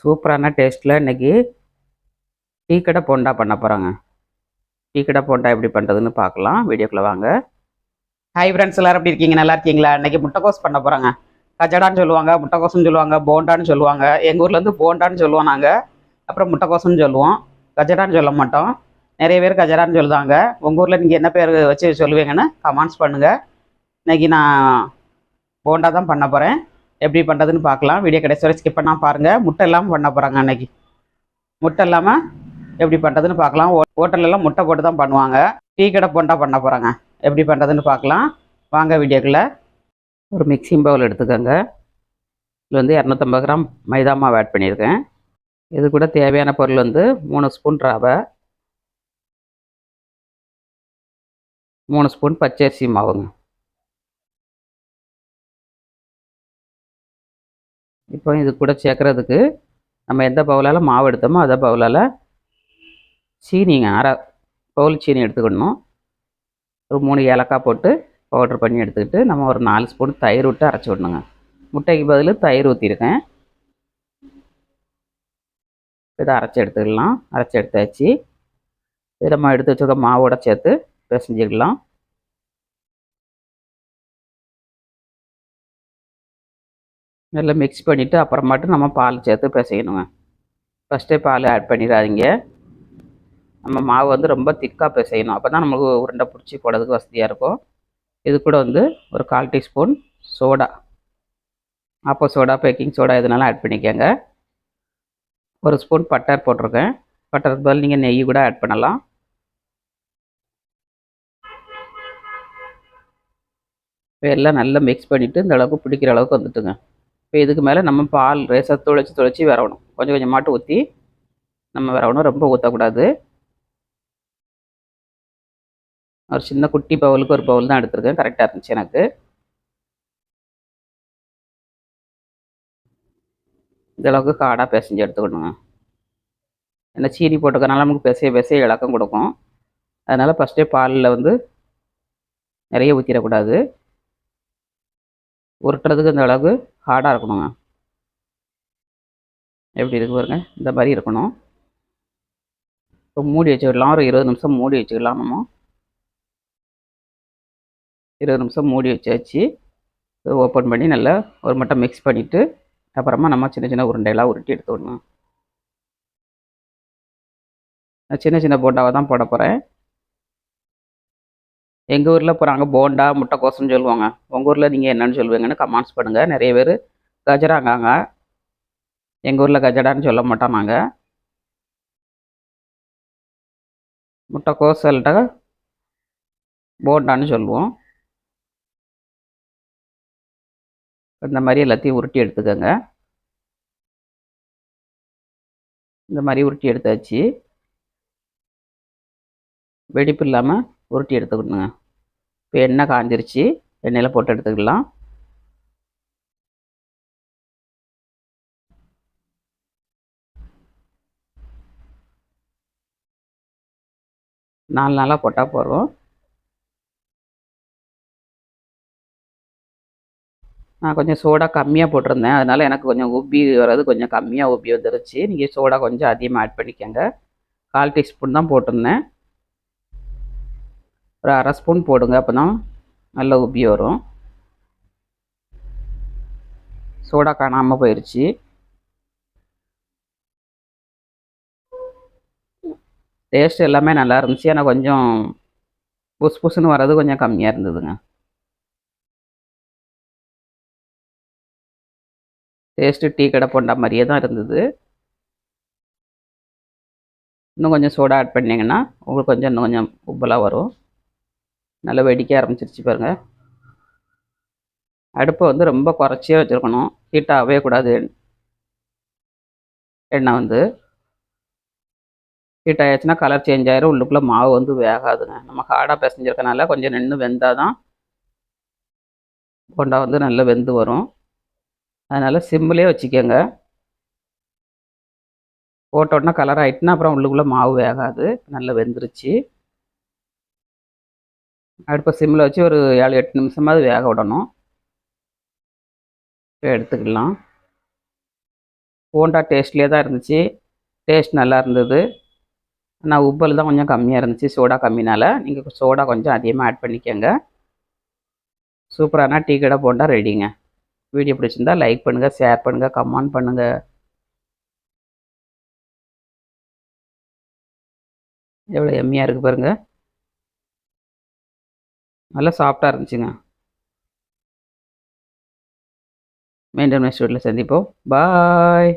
சூப்பரான டேஸ்ட்டில் இன்றைக்கி டீ கடை போண்டா பண்ண போகிறோங்க டீ கடை போண்டா எப்படி பண்ணுறதுன்னு பார்க்கலாம். வீடியோக்குள்ளே வாங்க. ஹாய் ஃப்ரெண்ட்ஸ் எல்லோரும் எப்படி இருக்கீங்க? நல்லா இருக்கீங்களா? இன்றைக்கி முட்டைக்கோஸ் பண்ண போகிறோங்க கஜடான்னு சொல்லுவாங்க முட்டைக்கோசுன்னு சொல்லுவாங்க போண்டான்னு சொல்லுவாங்க. எங்கள் ஊர்லேருந்து போண்டான்னு சொல்லுவோம் நாங்கள் அப்புறம் முட்டைக்கோசுன்னு சொல்லுவோம். கஜடான்னு சொல்ல மாட்டோம். நிறைய பேர் கஜடான்னு சொல்லுதாங்க உங்கள் ஊரில் நீங்கள் என்ன பேர் வச்சு சொல்லுவீங்கன்னு கமெண்ட்ஸ் பண்ணுங்கள் இன்றைக்கி நான் போண்டா தான் பண்ண போகிறேன் எப்படி பண்ணுறதுன்னு பார்க்கலாம். வீடியோ கடைசி வரை ஸ்கிப் பண்ணால் பாருங்கள் முட்டை இல்லாமல் பண்ண போகிறாங்க அன்னைக்கு. முட்டை இல்லாமல் எப்படி பண்ணுறதுன்னு பார்க்கலாம். ஹோட்டல்லலாம் முட்டை போட்டு தான் பண்ணுவாங்க. டீ கடை போண்டா பண்ண போகிறாங்க எப்படி பண்ணுறதுன்னு பார்க்கலாம். வாங்க வீடியோக்குள்ளே. ஒரு மிக்சிங் பவுல் எடுத்துக்கோங்க. இதில் வந்து இரநூத்தம்பது கிராம் மைதா மாவு ஆட் பண்ணியிருக்கேன். இது கூட தேவையான பொருள் வந்து மூணு ஸ்பூன் ரவை மூணு ஸ்பூன் பச்சரிசி மாவுங்க. இப்போ இது கூட சேர்க்குறதுக்கு நம்ம எந்த பவுலால் மாவு எடுத்தோமோ அதை பவுலால் சீனிங்க அரை பவுல் சீனி எடுத்துக்கணும். ஒரு மூணு ஏலக்காய் போட்டு பவுட்ரு பண்ணி எடுத்துக்கிட்டு நம்ம ஒரு நாலு ஸ்பூன் தயிர் விட்டு அரைச்சி விடணுங்க. முட்டைக்கு பதில் தயிர் ஊற்றிருக்கேன் இதை அரைச்சி எடுத்துக்கலாம். அரைச்சி எடுத்தாச்சு. இதை நம்ம எடுத்து வச்சுருக்க மாவோட சேர்த்து பிசைஞ்சிக்கலாம். நல்லா மிக்ஸ் பண்ணிவிட்டு அப்புறமாட்டு நம்ம பால் சேர்த்து பிசையணுங்க. ஃபஸ்ட்டே பால் ஆட் பண்ணிடாதீங்க. நம்ம மாவு வந்து ரொம்ப திக்காக பிசையணும். அப்போ தான் நமக்கு உருண்டை பிடிச்சி போடுறதுக்கு வசதியாக இருக்கும். இது கூட வந்து ஒரு கால் டீஸ்பூன் சோடா. ஆப்போ சோடா பேக்கிங் சோடா எதுனாலும் ஆட் பண்ணிக்கோங்க. ஒரு ஸ்பூன் பட்டர் போட்டிருக்கேன். பட்டருக்கு பதில் நீங்கள் நெய் கூட ஆட் பண்ணலாம். இப்போ எல்லாம் நல்லா மிக்ஸ் பண்ணிவிட்டு இந்த அளவுக்கு பிடிக்கிற அளவுக்கு வந்துட்டுங்க. இப்போ இதுக்கு மேலே நம்ம பால் ரேசை துளைச்சி துளைச்சி விரவணும். கொஞ்சம் கொஞ்சமாட்டு ஊற்றி நம்ம விரவணும். ரொம்ப ஊற்றக்கூடாது ஒரு சின்ன குட்டி பவுலுக்கு ஒரு பவுல் தான் எடுத்திருக்கேன். கரெக்டாக இருந்துச்சு எனக்கு. இந்தளவுக்கு காடாக பிசைஞ்சு எடுத்துக்கணுங்க ஏன்னா சீனி போட்டுக்கனால நமக்கு பிசைய பிசைய இலக்கம் கொடுக்கும். அதனால் ஃபஸ்ட்டே பாலில் வந்து நிறைய ஊற்றிடக்கூடாது உருட்டுறதுக்கு இந்த அளவுக்கு ஹார்டாக இருக்கணுங்க. எப்படி இருக்கு பாருங்க. இந்த மாதிரி இருக்கணும். இப்போ மூடி வச்சுக்கலாம். ஒரு இருபது நிமிஷம் மூடி வச்சுக்கலாம் நம்ம. இருபது நிமிஷம் மூடி வச்சாச்சு. ஓப்பன் பண்ணி நல்லா ஒரு மட்டும் மிக்ஸ் பண்ணிவிட்டு அப்புறமா நம்ம சின்ன சின்ன உருண்டையெல்லாம் உருட்டி எடுத்துக்கணும் நான் சின்ன சின்ன போண்டாவை தான் போட போகிறேன் எங்கள் ஊரில் போகிறாங்க போண்டா முட்டைக்கோசம்னு சொல்லுவாங்க. உங்கள் ஊரில் நீங்கள் என்னென்னு சொல்லுவீங்கன்னு கமெண்ட்ஸ் பண்ணுங்கள் நிறைய பேர் கஜராங்காங்க. எங்கள் ஊரில் கஜடான்னு சொல்ல மாட்டோம் நாங்கள் முட்டைக்கோசல்கிட்ட போண்டான்னு சொல்லுவோம். இந்த மாதிரி எல்லாத்தையும் உருட்டி எடுத்துக்கோங்க. இந்த மாதிரி உருட்டி எடுத்தாச்சு. வெடிப்பு இல்லாமல் உருட்டி எடுத்துக்கணுங்க. இப்போ எண்ணெய் காஞ்சிருச்சு. எண்ணெயில் போட்டு எடுத்துக்கலாம். நாலு நாளாக போட்டால் போடுறோம் நான் கொஞ்சம் சோடா கம்மியாக போட்டிருந்தேன். அதனால் எனக்கு கொஞ்சம் உப்பி வர்றது கொஞ்சம் கம்மியாக உப்பி வந்துருச்சு. நீங்கள் சோடா கொஞ்சம் அதிகமாக ஆட் பண்ணிக்கோங்க. கால் டீஸ்பூன் தான் போட்டிருந்தேன். ஒரு அரை ஸ்பூன் போடுங்க அப்போ தான் நல்ல உப்பி வரும். சோடா காணாமல் போயிடுச்சு டேஸ்ட் எல்லாமே நல்லா இருந்துச்சு. ஆனால் கொஞ்சம் புஸ் புஸ்ன்னு வர்றது கொஞ்சம் கம்மியாக இருந்ததுங்க. டேஸ்ட்டு டீ கடை போண்டா மாதிரியே தான் இருந்தது. இன்னும் கொஞ்சம் சோடா ஆட் பண்ணிங்கன்னா உங்களுக்கு கொஞ்சம் இன்னும் கொஞ்சம் உப்பலாக வரும். நல்லா வெடிக்க ஆரம்பிச்சிருச்சு பாருங்கள் அடுப்பை வந்து ரொம்ப குறைச்சியே வச்சுருக்கணும். ஹீட் ஆகவே கூடாது. எண்ணெய் வந்து ஹீட் ஆயாச்சுன்னா கலர் சேஞ்ச் ஆயிரும். உள்ளுக்குள்ளே மாவு வந்து வேகாதுங்க. நம்ம ஹார்டாக பிசைஞ்சிருக்கனால கொஞ்சம் நின்று வெந்தால் தான் போண்டா வந்து நல்லா வெந்து வரும். அதனால் சிம்மிலே வச்சுக்கோங்க. போட்டோன்னா கலர் ஆகிட்டுனா அப்புறம் உள்ளுக்குள்ளே மாவு வேகாது. நல்லா வெந்துருச்சு. அடுப்பை சிம்மில் வச்சு ஒரு ஏழு எட்டு நிமிஷமாவது வேக விடணும். எடுத்துக்கலாம். போண்டா டேஸ்ட்லேயே தான் இருந்துச்சு. டேஸ்ட் நல்லா இருந்தது. ஆனால் உப்பல் தான் கொஞ்சம் கம்மியாக இருந்துச்சு. சோடா கம்மினால். நீங்கள் சோடா கொஞ்சம் அதிகமாக ஆட் பண்ணிக்கோங்க. சூப்பரான டீ கடை போண்டா ரெடிங்க. வீடியோ பிடிச்சிருந்தா லைக் பண்ணுங்கள் ஷேர் பண்ணுங்கள் கமெண்ட் பண்ணுங்கள் எவ்வளோ எம்மியாக இருக்குது பாருங்கள் நல்லா சாஃப்டாக இருந்துச்சுங்க. மீண்டும் நெக்ஸ்ட் வீட்டில் சந்திப்போம். பாய்